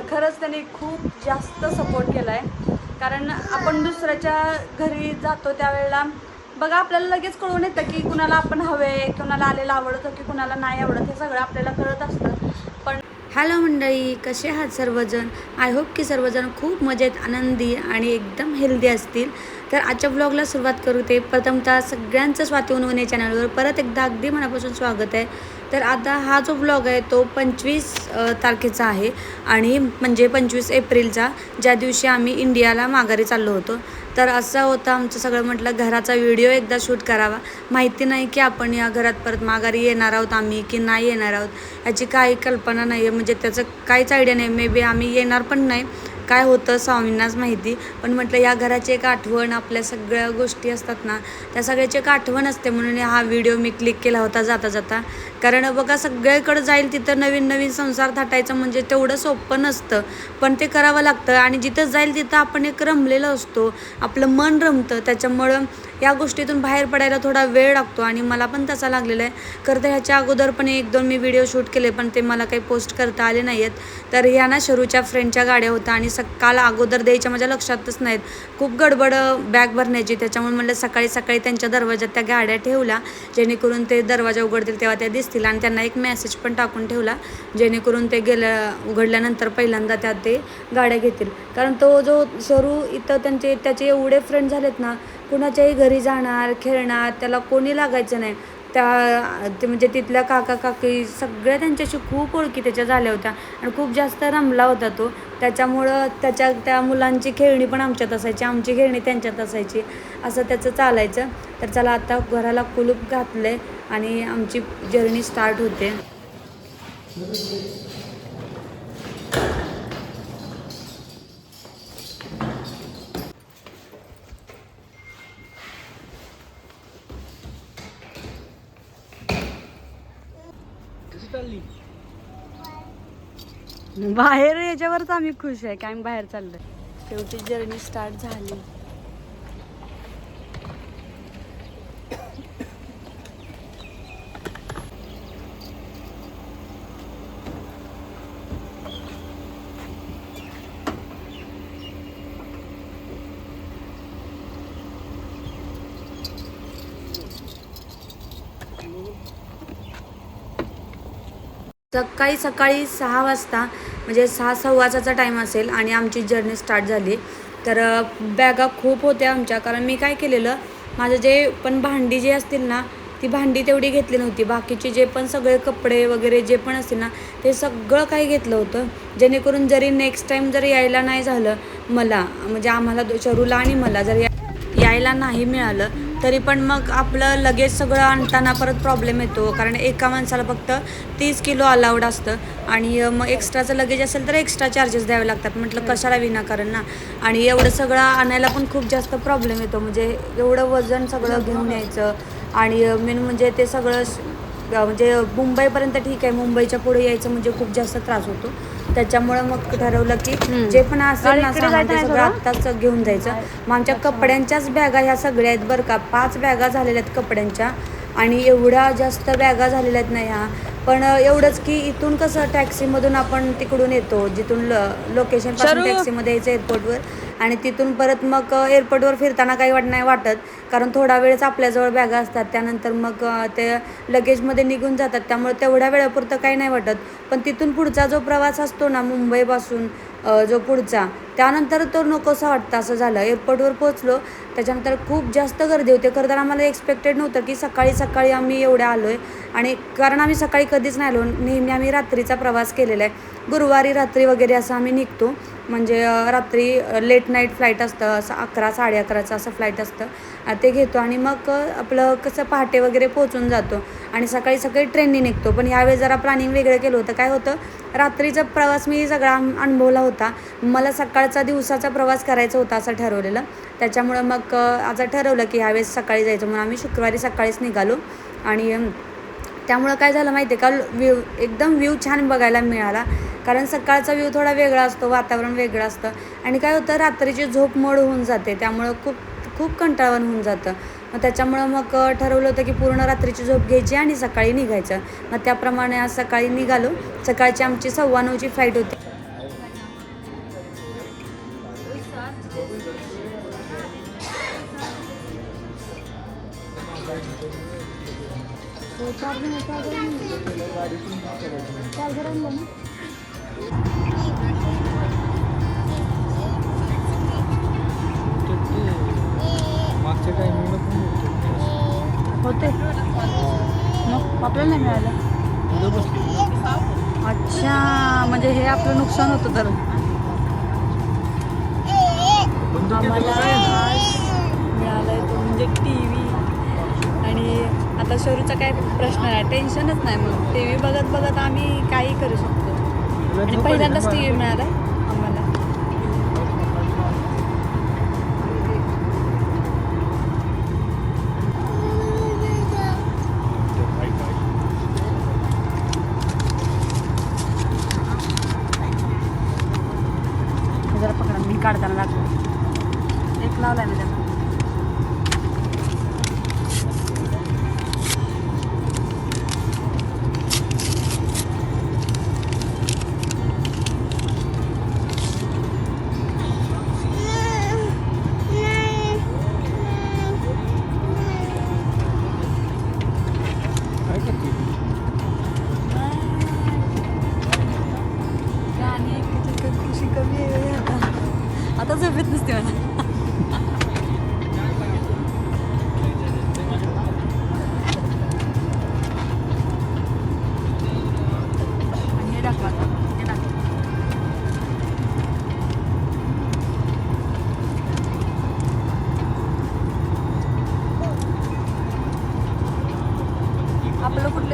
खरंच त्यांनी खूप जास्त सपोर्ट केला आहे कारण आपण दुसऱ्याच्या घरी जातो त्यावेळेला बघा आपल्याला लगेच कळून येतं की कुणाला आपण हवे कुणाला आलेलं आवडतं की कुणाला नाही आवडत हे सगळं आपल्याला कळत असतं. पण हॅलो मंडळी कसे आहात सर्वजण? आय होप की सर्वजण खूप मजेत आनंदी आणि एकदम हेल्दी असतील. तर आजच्या ब्लॉगला सुरुवात करू ते. प्रथमतः सगळ्यांचं स्वाती उनवणे चॅनलवर परत एकदा अगदी मनापासून स्वागत आहे. तर आता हा जो ब्लॉग आहे तो पंचवीस तारखेचा आहे आणि म्हणजे पंचवीस एप्रिलचा ज्या दिवशी आम्ही इंडियाला माघारी चाललो होतो. तर असं होतं आमचं सगळं म्हटलं घराचा व्हिडिओ एकदा शूट करावा. माहिती नाही की आपण या घरात परत माघारी येणार आहोत आम्ही की नाही येणार आहोत याची काही कल्पना नाही आहे म्हणजे त्याचं काहीच आयडिया नाही मे बी आम्ही येणार पण नाही. काय होतं स्वामींनाच माहिती. पण म्हटलं या घराची एक आठवण आपल्या सगळ्या गोष्टी असतात ना त्या सगळ्याची एक आठवण असते. म्हणून हा व्हिडिओ मी क्लिक केला होता जाता जाता. कारण बघा सगळ्याकडं जाईल तिथं नवीन नवीन संसार थाटायचं म्हणजे तेवढं सोपं नसतं. पण ते करावं लागतं आणि जिथं जाईल तिथं आपण एक रमलेलो असतो. आपलं मन रमतं. त्याच्यामुळं या गोष्टीतून बाहेर पडायला थोडा वेळ लागतो आणि मला पण तसा लागलेला आहे. खरं तर ह्याच्या अगोदर पण एक दोन मी व्हिडिओ शूट केले पण ते मला काही पोस्ट करता आले नाही आहेत तर ह्या ना शरूच्या फ्रेंडच्या गाड्या होत्या आणि सकाळ अगोदर द्यायच्या माझ्या लक्षातच नाहीत. खूप गडबड बॅग भरण्याची त्याच्यामुळे म्हणलं सकाळी सकाळी त्यांच्या दरवाजात त्या गाड्या ठेवल्या जेणेकरून ते दरवाजा उघडतील तेव्हा त्या दिसतील आणि त्यांना एक मेसेज पण टाकून ठेवला जेणेकरून ते गेल्या उघडल्यानंतर पहिल्यांदा त्या ते गाड्या घेतील. कारण तो जो शरू इथं त्यांचे त्याचे एवढे फ्रेंड झालेत ना कुणाच्याही घरी जाणार खेळणार त्याला कोणी लागायचं नाही. त्या ते म्हणजे तिथल्या काका काकी सगळ्या त्यांच्याशी खूप ओळखी त्याच्या झाल्या होत्या आणि खूप जास्त रमला होता तो. त्याच्यामुळं त्याच्या त्या मुलांची खेळणी पण आमच्यात असायची आमची खेळणी त्यांच्यात असायची. असं त्याचं चालायचं. तर चला आता घराला कुलूप घातलं आहे आणि आमची जर्नी स्टार्ट होते. बाहेर याच्यावरच आम्ही खुश आहे. काय आम्ही बाहेर चाललोय? शेवटी जर्नी स्टार्ट झाली. सकाळी सकाळी सहा वाजता म्हणजे सहा सहा वाजाचा टाईम असेल आणि आमची जर्नी स्टार्ट झाली. तर बॅगा खूप होत्या आमच्या. कारण मी काय केलेलं माझं जे पण भांडी जी असतील ना ती भांडी तेवढी घेतली नव्हती. बाकीचे जे पण सगळे कपडे वगैरे जे पण असतील ना ते सगळं काही घेतलं होतं. जेणेकरून जरी नेक्स्ट टाईम जर यायला नाही झालं मला म्हणजे आम्हाला शरूला आणि मला जर या यायला नाही मिळालं तरी पण मग आपलं लगेच सगळं आणताना परत प्रॉब्लेम येतो. कारण एका माणसाला फक्त तीस किलो अलाउड असतं. आणि मग एक्स्ट्राचं लगेज असेल तर एक्स्ट्रा चार्जेस द्यावे लागतात. म्हटलं कशाला विनाकारण ना? आणि एवढं सगळं आणायला पण खूप जास्त प्रॉब्लेम येतो. म्हणजे एवढं वजन सगळं घेऊन यायचं. आणि मेन म्हणजे ते सगळं म्हणजे मुंबईपर्यंत ठीक आहे. मुंबईच्या पुढे यायचं म्हणजे खूप जास्त त्रास होतो. त्याच्यामुळं मग ठरवलं की जे पण असेल ना सामान ते सगळं आत्ताच घेऊन जायचं. मग आमच्या कपड्यांच्याच बॅगा ह्या सगळ्या आहेत बरं का. पाच बॅगा झालेल्या आहेत कपड्यांच्या आणि एवढ्या जास्त बॅगा झालेल्या आहेत ना ह्या. पण एवढंच की इथून कसं टॅक्सीमधून आपण तिकडून येतो जिथून लोकेशनपासून. टॅक्सीमध्ये यायचं एअरपोर्टवर आणि तिथून परत मग एअरपोर्टवर फिरताना काही वाट नाही वाटत. कारण थोडा वेळच आपल्याजवळ बॅगा असतात. त्यानंतर मग ते लगेजमध्ये निघून जातात. त्यामुळे तेवढ्या वेळापुरतं काही नाही वाटत. पण तिथून पुढचा जो प्रवास असतो ना मुंबईपासून जो पुढचा त्यानंतर तो नकोसा वाटतं असं झालं. एअरपोर्टवर पोहोचलो त्याच्यानंतर खूप जास्त गर्दी होते. खरं तर आम्हाला एक्सपेक्टेड नव्हतं की सकाळी सकाळी आम्ही एवढ्या आलो आहे आणि कारण आम्ही सकाळी कधीच नाही आलो. नेहमी आम्ही रात्रीचा प्रवास केलेला आहे. गुरुवारी रात्री वगैरे असं आम्ही निघतो. म्हणजे रात्री लेट नाईट फ्लाईट असतं असं अकरा साडे अकराचं असं फ्लाईट असतं. ते घेतो आणि मग आपलं कसं पहाटे वगैरे पोहोचून जातो. आणि सकाळी सकाळी ट्रेनने निघतो. पण ह्यावेळेस जरा प्लॅनिंग वेगळं केलं होतं. काय होतं रात्रीचा प्रवास मी सगळा अनुभवला होता. मला सकाळचा दिवसाचा प्रवास करायचा होता असं ठरवलेलं. त्याच्यामुळं मग असं ठरवलं की ह्यावेळेस सकाळी जायचं. म्हणून आम्ही शुक्रवारी सकाळीच निघालो. आणि त्यामुळं काय झालं माहिती आहे का? व्ह्यू एकदम व्ह्यू छान बघायला मिळाला. कारण सकाळचा व्ह्यू थोडा वेगळा असतो वातावरण वेगळं असतं. आणि काय होतं रात्रीची झोप मोड होऊन जाते. त्यामुळं खूप खूप कंटाळवण होऊन जातं. मग त्याच्यामुळं मग ठरवलं होतं की पूर्ण रात्रीची झोप घ्यायची आणि सकाळी निघायचं. मग त्याप्रमाणे आज सकाळी निघालो. सकाळची आमची सव्वा नऊची फ्लाईट होती. मागच्या टायमिंगला पण होतं. होते मग आपल्याला नाही मिळालं. अच्छा म्हणजे हे आपलं नुकसान होतं तर. बंद आम्हाला केलं आज तो म्हणजे टी व्ही आणि आता शरूचा काय प्रश्न नाही टेन्शनच नाही मग टी व्ही बघत बघत आम्ही काही करू शकतो. आणि पहिल्यांदाच टी व्ही मिळाला.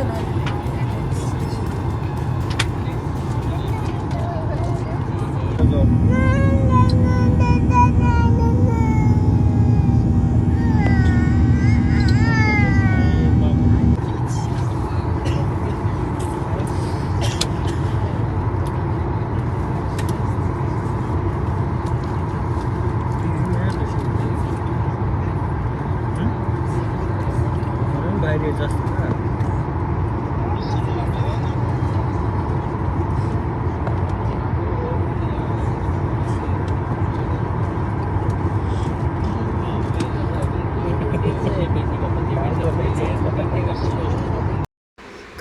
आपलं कुठलं नाही म्हणून बाहेर यायचं असतं ना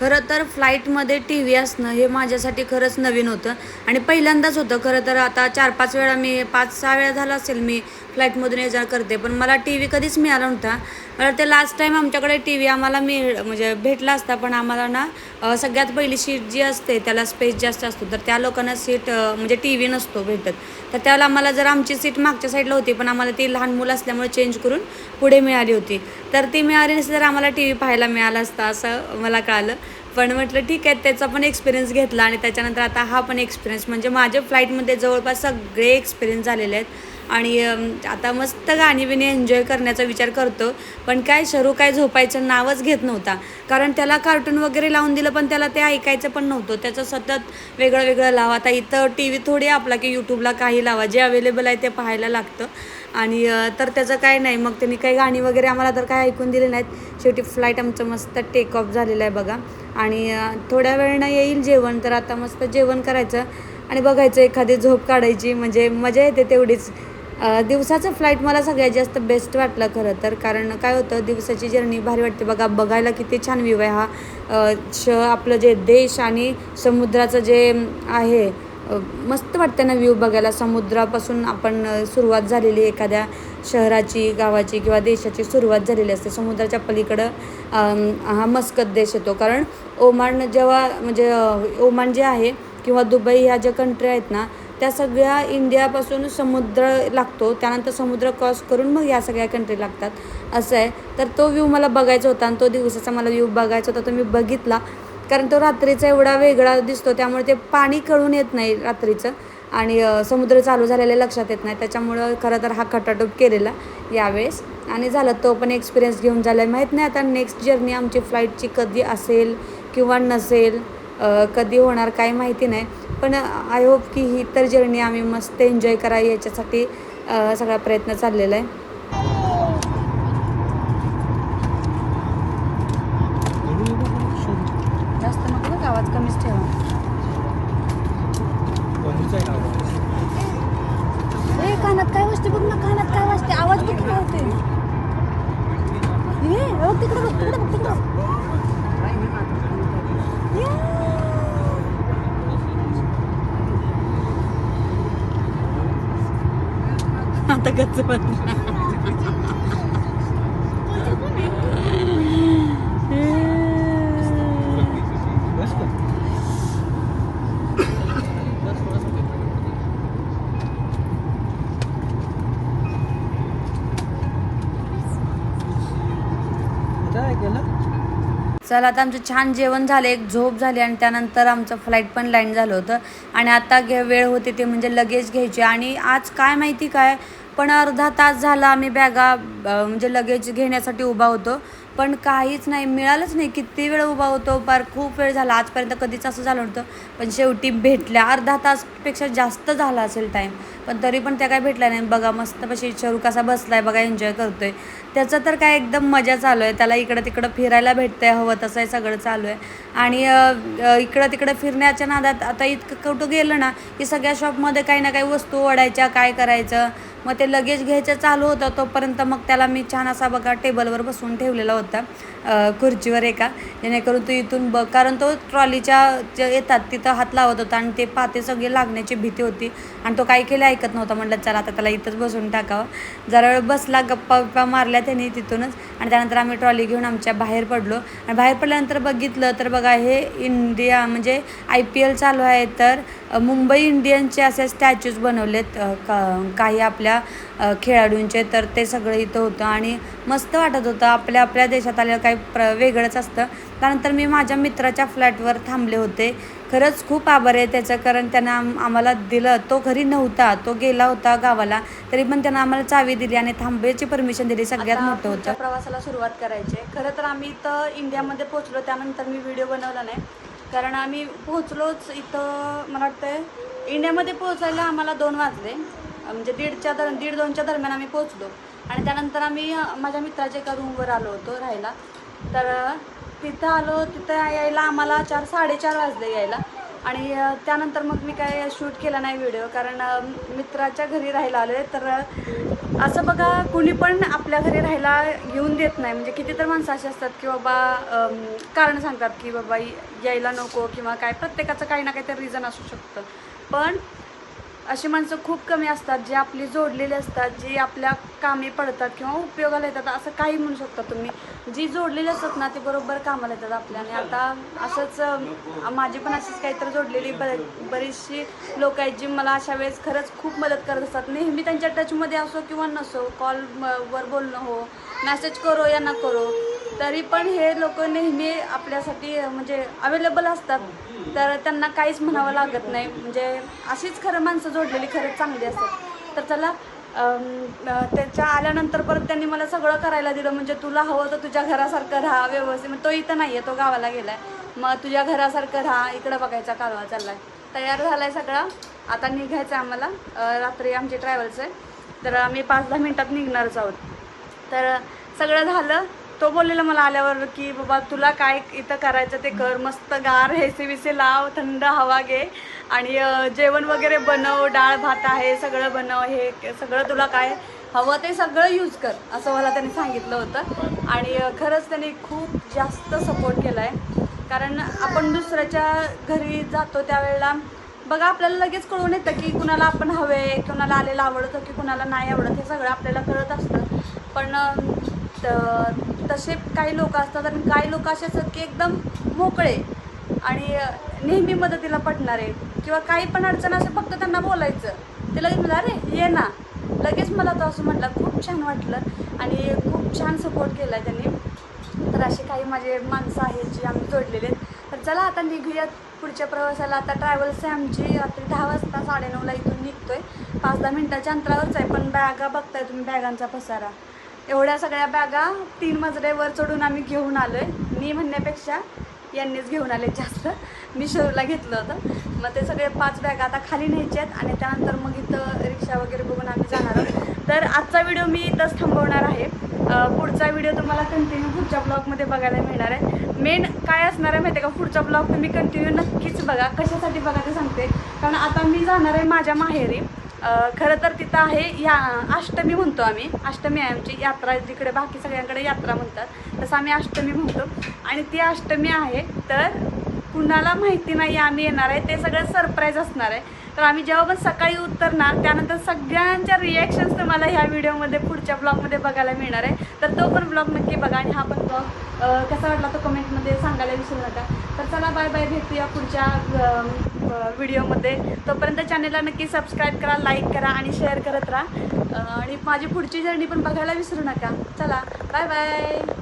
खरं तर फ्लाईटमध्ये टी व्ही असणं हे माझ्यासाठी खरंच नवीन होतं. आणि पहिल्यांदाच होतं. खरं तर आता चार पाच वेळा मी पाच सहा वेळा झाला असेल मी फ्लाईटमधून ये जा करते. पण मला टी व्ही कधीच मिळाला नव्हता. मला ते लास्ट टाईम आमच्याकडे टी व्ही आम्हाला मिळ म्हणजे भेटला असता. पण आम्हाला ना सगळ्यात पहिली सीट जी असते त्याला स्पेस जास्त असतो. तर त्या लोकांना सीट म्हणजे टी व्ही नसतो भेटत. तर त्याला आम्हाला जर आमची सीट मागच्या साईडला होती पण आम्हाला ती लहान मुलं असल्यामुळे चेंज करून पुढे मिळाली होती. तर ती मिळाली नसती तर आम्हाला टी व्ही पाहायला मिळाला असता असं मला कळालं. पण म्हटलं ठीक आहे त्याचा पण एक्सपिरियन्स घेतला आणि त्याच्यानंतर आता हा पण एक्सपिरियन्स म्हणजे माझ्या फ्लाईटमध्ये जवळपास सगळे एक्सपिरियन्स झालेले आहेत. आणि आता मस्त गाणी बिणी एन्जॉय करण्याचा विचार करतो पण काय शरू काय झोपायचं नावच घेत नव्हता. कारण त्याला कार्टून वगैरे लावून दिलं पण त्याला ते ऐकायचं पण नव्हतं. त्याचं सतत वेगळं वेगळं लावा. आता इथं टी व्ही थोडी आपला की यूट्यूबला काही लावा. जे अवेलेबल आहे ते पाहायला लागतं. आणि तर त्याचं काय नाही. मग त्यांनी काही गाणी वगैरे आम्हाला तर काय ऐकून दिले नाहीत. शेवटी फ्लाईट आमचं मस्त टेक ऑफ झालेलं आहे बघा. आणि थोड्या वेळानं येईल जेवण तर आता मस्त जेवण करायचं आणि बघायचं एखादी झोप काढायची. म्हणजे मजा येते तेवढीच. दिवसाचं फ्लाईट मला सगळ्यात जास्त बेस्ट वाटलं खरं तर. कारण काय होतं दिवसाची जर्नी भारी वाटते. बघा बघायला किती छान व्यू आहे हा. श आपलं जे देश आणि समुद्राचं जे आहे मस्त वाटतं ना व्यू बघायला. समुद्रापासून आपण सुरुवात झालेली एखाद्या शहराची गावाची किंवा देशाची सुरुवात झालेली असते. समुद्राच्या पलीकडं हा मस्कत देश येतो. कारण ओमान जेव्हा म्हणजे ओमान जे आहे किंवा दुबई ह्या ज्या कंट्री आहेत ना त्या सगळ्या इंडियापासून समुद्र लागतो. त्यानंतर समुद्र क्रॉस करून मग या सगळ्या कंट्री लागतात. असं आहे. तर तो व्ह्यू मला बघायचा होता आणि तो दिवसाचा मला व्ह्यू बघायचा होता. तो मी बघितला. कारण तो रात्रीचा एवढा वेगळा दिसतो. त्यामुळे ते पाणी कळून येत नाही रात्रीचं. आणि समुद्र चालू झालेले लक्षात येत नाही. त्याच्यामुळं खरं तर हा खटाटोप केलेला यावेळेस. आणि झालं तो पण एक्सपिरियन्स घेऊन झाला आहे माहीत नाही आता नेक्स्ट जर्नी आमची फ्लाईटची कधी असेल किंवा नसेल कधी होणार काय माहिती नाही. पण आय होप की ही तर जर्नी आम्ही मस्त एन्जॉय करा याच्यासाठी सगळा प्रयत्न चाललेला आहे. जास्त नको आवाज कमीच ठेवा. ए कानात काय वाजते बघ ना कानात काय वाजते? आवाज बघ काय होते ये बघ तिकडे बघ तिकडे बघ. तिकडे आता कच बस का? बस थोडासा वेळ. काय केलं चला आता आमचं छान जेवण झालं एक झोप झाली आणि त्यानंतर आमचं फ्लाईट पण लँड झालं होतं. आणि आता घे वेळ होते ते म्हणजे लगेज घ्यायचे. आणि आज काय माहिती काय पण अर्धा तास झाला आम्ही बॅगा म्हणजे लगेज घेण्यासाठी उभा होतो. पण काहीच नाही मिळालंच नाही. किती वेळ उभा होतो पार खूप वेळ झाला. आजपर्यंत कधीच असं झालं नव्हतं. पण शेवटी भेटल्या. अर्धा तासपेक्षा जास्त झाला असेल टाईम पण तरी पण त्या काय भेटल्या नाही बघा मस्तपशी शरू कसा बसलाय. बघा एन्जॉय करतो आहे त्याचं तर काय एकदम मजा चालू आहे. त्याला इकडं तिकडं फिरायला भेटतं आहे हवं तसं आहे सगळं चालू आहे. आणि इकडं तिकडं फिरण्याच्या नादात आता इतकं कुठं गेलं ना की सगळ्या शॉपमध्ये काही ना काही वस्तू ओढायच्या काय करायचं? मग ते लगेज घ्यायचं चालू होतं तोपर्यंत मग त्याला मी छान असा बघा टेबलवर बसवून ठेवलेला होता खुर्चीवर एका. जेणेकरून तू इथून बघ कारण तो ट्रॉलीच्या जे येतात तिथं हात लावत होता आणि ते पाते सगळे लागण्याची भीती होती आणि तो काही केलं ऐकत नव्हता. म्हटलं चला आता त्याला इथंच बसून टाकावं. जरा वेळ बसला गप्पा बिप्पा मारल्या त्यांनी तिथूनच आणि त्यानंतर आम्ही ट्रॉली घेऊन आमच्या बाहेर पडलो. आणि बाहेर पडल्यानंतर बघितलं तर बघा हे इंडिया म्हणजे आय पी एल चालू आहे तर मुंबई इंडियन्सचे असे स्टॅच्यूज बनवलेत का- काही आपल्या खेळाडूंचे. तर ते सगळं इथं होतं आणि मस्त वाटत होतं. आपल्या आपल्या देशात आलेलं काही प्र वेगळंच असतं. त्यानंतर मी माझ्या मित्राच्या फ्लॅटवर थांबले होते. खरंच खूप आभार आहे त्याचं कारण त्यानं आम आम्हाला दिलं. तो घरी नव्हता. तो गेला होता गावाला. तरी पण त्यानं आम्हाला चावी दिली आणि थांबायची परमिशन दिली. सगळ्यात मोठं होतं. प्रवासाला सुरुवात करायची खरं तर आम्ही इथं इंडियामध्ये पोहोचलो त्यानंतर मी व्हिडिओ बनवला नाही. कारण आम्ही पोहोचलोच इथं मला वाटतं इंडियामध्ये पोहोचायला आम्हाला दोन वाजले. म्हणजे दीडच्या दर दीड दोनच्या दरम्यान आम्ही पोहोचलो. आणि त्यानंतर आम्ही माझ्या मित्राच्या एका रूमवर आलो होतो राहायला. तर तिथं आलो तिथं यायला आम्हाला चार साडेचार वाजले यायला. आणि त्यानंतर मग मी काय शूट केला नाही व्हिडिओ कारण मित्राच्या घरी राहायला आले तर असं बघा कुणी पण आपल्या घरी राहायला येऊन देत नाही. म्हणजे किती तर माणसं अशी असतात की बाबा कारण सांगतात की बाबा यायला नको किंवा काय प्रत्येकाचं काही ना काहीतरी रिझन असू शकतं. पण अशी माणसं खूप कमी असतात जी आपली जोडलेली असतात जी आपल्या कामी पडतात किंवा उपयोगाला येतात असं काही म्हणू शकता तुम्ही. जी जोडलेली असतात ना ती बरोबर कामाला येतात आपल्या. आणि आता असंच माझी पण अशीच काहीतरी जोडलेली ब बरीचशी लोक आहेत जी मला अशा वेळेस खरंच खूप मदत करत असतात. नेहमी त्यांच्या टचमध्ये असो किंवा नसो कॉल वर बोलणं हो मॅसेज करो या न करो तरी पण हे लोक नेहमी आपल्यासाठी म्हणजे अवेलेबल असतात. तर त्यांना काहीच म्हणावं लागत नाही. म्हणजे अशीच खरं माणसं जोडलेली खरंच चांगली असतात. तर चला त्याच्या आल्यानंतर परत त्यांनी मला सगळं करायला दिलं. म्हणजे तुला हवं तर तुझ्या घरासारखं राहा व्यवस्थित. मग तो इथं नाही आहे तो गावाला गेला आहे मग तुझ्या घरासारखं राहा इकडं बघायचा कालवा चालला आहे तयार झाला आहे सगळा. आता निघायचं आहे आम्हाला रात्री आमची ट्रॅव्हल्स आहे तर आम्ही पाच दहा मिनटात निघणारच आहोत. तर सगळं झालं. तो बोललेला मला आल्यावर की बाबा तुला काय इथं करायचं ते कर मस्त गार हेसे विसे लाव थंड हवा घे आणि जेवण वगैरे बनव डाळ भात आहे सगळं बनव हे सगळं तुला काय हवं ते सगळं यूज कर असं मला त्यांनी सांगितलं होतं. आणि खरंच त्यांनी खूप जास्त सपोर्ट केला आहे कारण आपण दुसऱ्याच्या घरी जातो त्यावेळेला बघा आपल्याला लगेच कळून येतं की कुणाला आपण हवे कुणाला आलेलं आवडतं की कुणाला नाही आवडत हे सगळं आपल्याला कळत असतं. पण तर तसे काही लोक असतात आणि काही लोक असे असतात की एकदम मोकळे आणि नेहमी मदतीला पडणारे किंवा काही पण अडचण असं फक्त त्यांना बोलायचं. ते लगेच म्हणलं अरे ये ना. लगेच मला तो असं म्हटलं खूप छान वाटलं आणि खूप छान सपोर्ट केला आहे त्यांनी. तर असे काही माझे माणसं आहेत जी आम्ही जोडलेले आहेत. तर चला आता निघूयात पुढच्या प्रवासाला. आता ट्रॅव्हल्स आहे आमची रात्री दहा वाजता साडेनऊला इथून निघतोय. पाच दहा मिनटाच्या अंतरावरच आहे पण बॅगा बघताय तुम्ही बॅगांचा पसारा. एवढ्या सगळ्या बॅगा तीन मजले वर चढून आम्ही घेऊन आलो आहे मी म्हणण्यापेक्षा यांनीच घेऊन आले जास्त. मी शरूला घेतलं होतं. मग ते सगळे पाच बॅगा आता खाली न्यायचे आहेत आणि त्यानंतर मग इथं रिक्षा वगैरे बघून आम्ही जाणार आहोत. तर आजचा व्हिडिओ मी इथंच थांबवणार आहे. पुढचा व्हिडिओ तुम्हाला कंटिन्यू पुढच्या ब्लॉगमध्ये बघायला मिळणार आहे. मेन काय असणार आहे माहिती आहे का? पुढचा ब्लॉग तुम्ही कंटिन्यू नक्कीच बघा. कशासाठी बघा ते सांगते. कारण आता मी जाणार आहे माझ्या माहेरी. खरं तर तिथं आहे या अष्टमी म्हणतो आम्ही. अष्टमी आहे आमची यात्रा जिकडे बाकी सगळ्यांकडे यात्रा म्हणतात तसं आम्ही अष्टमी म्हणतो. आणि ती अष्टमी आहे तर कुणाला माहिती नाही आम्ही येणार आहे ते सगळं सरप्राईज असणार आहे. तर आम्ही जेव्हा पण सकाळी उतरणार त्यानंतर सगळ्यांच्या रिॲक्शन्स तुम्हाला ह्या व्हिडिओमध्ये पुढच्या ब्लॉगमध्ये बघायला मिळणार आहे. तर तो पण ब्लॉग नक्की बघा आणि हा पण ब्लॉग कसा वाटला तो कमेंटमध्ये सांगायला विसरू नका. तर चला बाय बाय भेटूया पुढच्या व्हिडिओमध्ये. तोपर्यंत चॅनलला नक्की सबस्क्राईब करा लाईक करा आणि शेअर करत राहा. आणि माझी पुढची जर्नी पण बघायला विसरू नका. चला बाय बाय